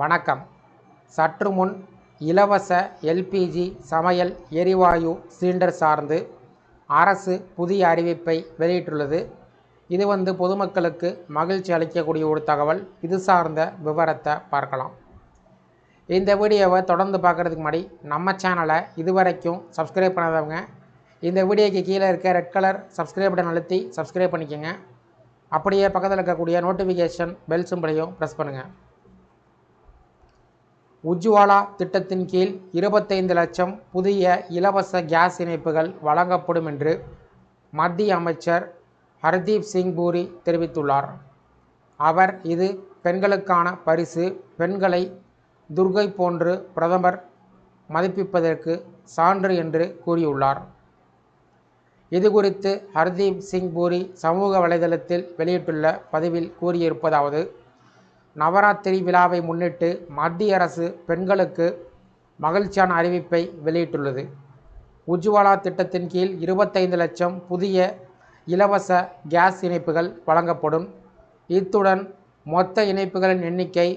வணக்கம். சற்று முன் இலவச எல்பிஜி சமையல் எரிவாயு சிலிண்டர் சார்ந்து அரசு புதிய அறிவிப்பை வெளியிட்டுள்ளது. இது வந்து பொதுமக்களுக்கு மகிழ்ச்சி அளிக்கக்கூடிய ஒரு தகவல். இது சார்ந்த விவரத்தை பார்க்கலாம். இந்த வீடியோவை தொடர்ந்து பார்க்குறதுக்கு முன்னாடி நம்ம சேனலை இதுவரைக்கும் சப்ஸ்கிரைப் பண்ணாதவங்க இந்த வீடியோக்கு கீழே இருக்க ரெட் கலர் சப்ஸ்கிரைப் பட்டன் அழுத்தி சப்ஸ்கிரைப் பண்ணிக்கோங்க. அப்படியே பக்கத்தில் இருக்கக்கூடிய நோட்டிஃபிகேஷன் பெல் சிம்பிளையும் ப்ரெஸ் பண்ணுங்கள் உஜ்வாலா திட்டத்தின் கீழ் இருபத்தைந்து லட்சம் புதிய இலவச கேஸ் இணைப்புகள் வழங்கப்படும் என்று மத்திய அமைச்சர் ஹர்தீப் சிங் பூரி தெரிவித்துள்ளார். அவர் இது பெண்களுக்கான பரிசு பெண்களை துர்கை போன்று பிரதமர் மதிப்பிப்பதற்கு சான்று என்று கூறியுள்ளார். இது குறித்து ஹர்தீப் சிங் பூரி சமூக வலைதளத்தில் வெளியிட்டுள்ள பதிவில் கூறியிருப்பதாவது நவராத்திரி விழாவை முன்னிட்டு மத்திய அரசு பெண்களுக்கு மகிழ்ச்சியான அறிவிப்பை வெளியிட்டுள்ளது. உஜ்வாலா திட்டத்தின் கீழ் இருபத்தைந்து லட்சம் புதிய இலவச கேஸ் இணைப்புகள் வழங்கப்படும். இத்துடன் மொத்த இணைப்புகளின் எண்ணிக்கை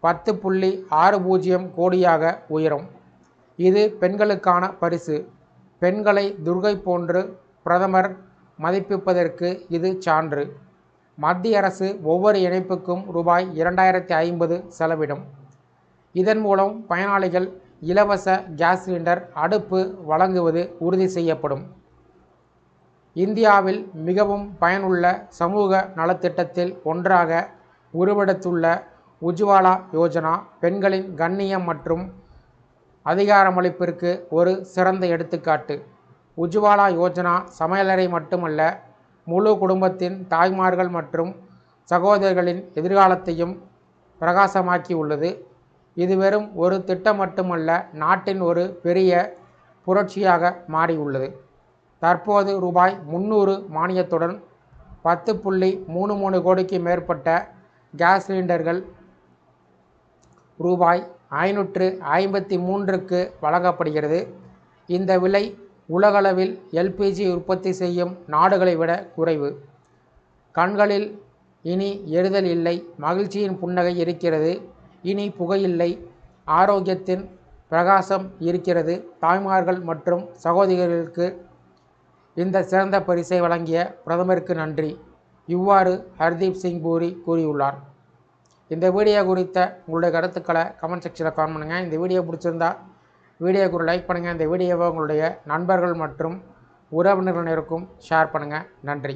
பத்து புள்ளி ஆறு பூஜ்ஜியம் கோடியாக உயரும். இது பெண்களுக்கான பரிசு. பெண்களை துர்கை போன்று பிரதமர் மதிப்பிப்பதற்கு இது சான்று. மத்திய அரசு ஒவ்வொரு இணைப்புக்கும் ரூபாய் இரண்டாயிரத்தி ஐம்பது செலவிடும். இதன் மூலம் பயனாளிகள் இலவச கேஸ் சிலிண்டர் அடுப்பு வழங்குவது உறுதி செய்யப்படும். இந்தியாவில் மிகவும் பயனுள்ள சமூக நலத்திட்டத்தில் ஒன்றாக உருவெடுத்துள்ள உஜ்வாலா யோஜனா பெண்களின் கண்ணியம் மற்றும் அதிகாரமளிப்பிற்கு ஒரு சிறந்த எடுத்துக்காட்டு. உஜ்வாலா யோஜனா சமையலறை மட்டுமல்ல முழு குடும்பத்தின் தாய்மார்கள் மற்றும் சகோதரர்களின் எதிர்காலத்தையும் பிரகாசமாக்கி உள்ளது. இது வெறும் ஒரு திட்டம் மட்டுமல்ல நாட்டின் ஒரு பெரிய புரட்சியாக மாறியுள்ளது தற்போது ரூபாய் முந்நூறு மானியத்துடன் பத்து புள்ளி மூணு மூணு கோடிக்கு மேற்பட்ட கேஸ் சிலிண்டர்கள் ரூபாய் ஐநூற்று ஐம்பத்தி மூன்றுக்கு வழங்கப்படுகிறது. இந்த விலை உலகளவில் எல்பிஜி உற்பத்தி செய்யும் நாடுகளை விட குறைவு. கண்களில் இனி எரிதல் இல்லை. மகிழ்ச்சியின் புன்னகை இருக்கிறது. இனி புகையில்லை ஆரோக்கியத்தின் பிரகாசம் இருக்கிறது. தாய்மார்கள் மற்றும் சகோதரிகளுக்கு இந்த சிறந்த பரிசை வழங்கிய பிரதமருக்கு நன்றி. இவ்வாறு ஹர்தீப் சிங் பூரி கூறியுள்ளார். இந்த வீடியோ குறித்த உங்களுடைய கருத்துக்களை கமெண்ட் செக்ஷனில் கமெண்ட் பண்ணுங்கள் இந்த வீடியோ பிடிச்சிருந்தா வீடியோக்கு ஒரு லைக் பண்ணுங்கள் இந்த வீடியோவை உங்களுடைய நண்பர்கள் மற்றும் உறவினர்களுக்கும் ஷேர் பண்ணுங்கள் நன்றி.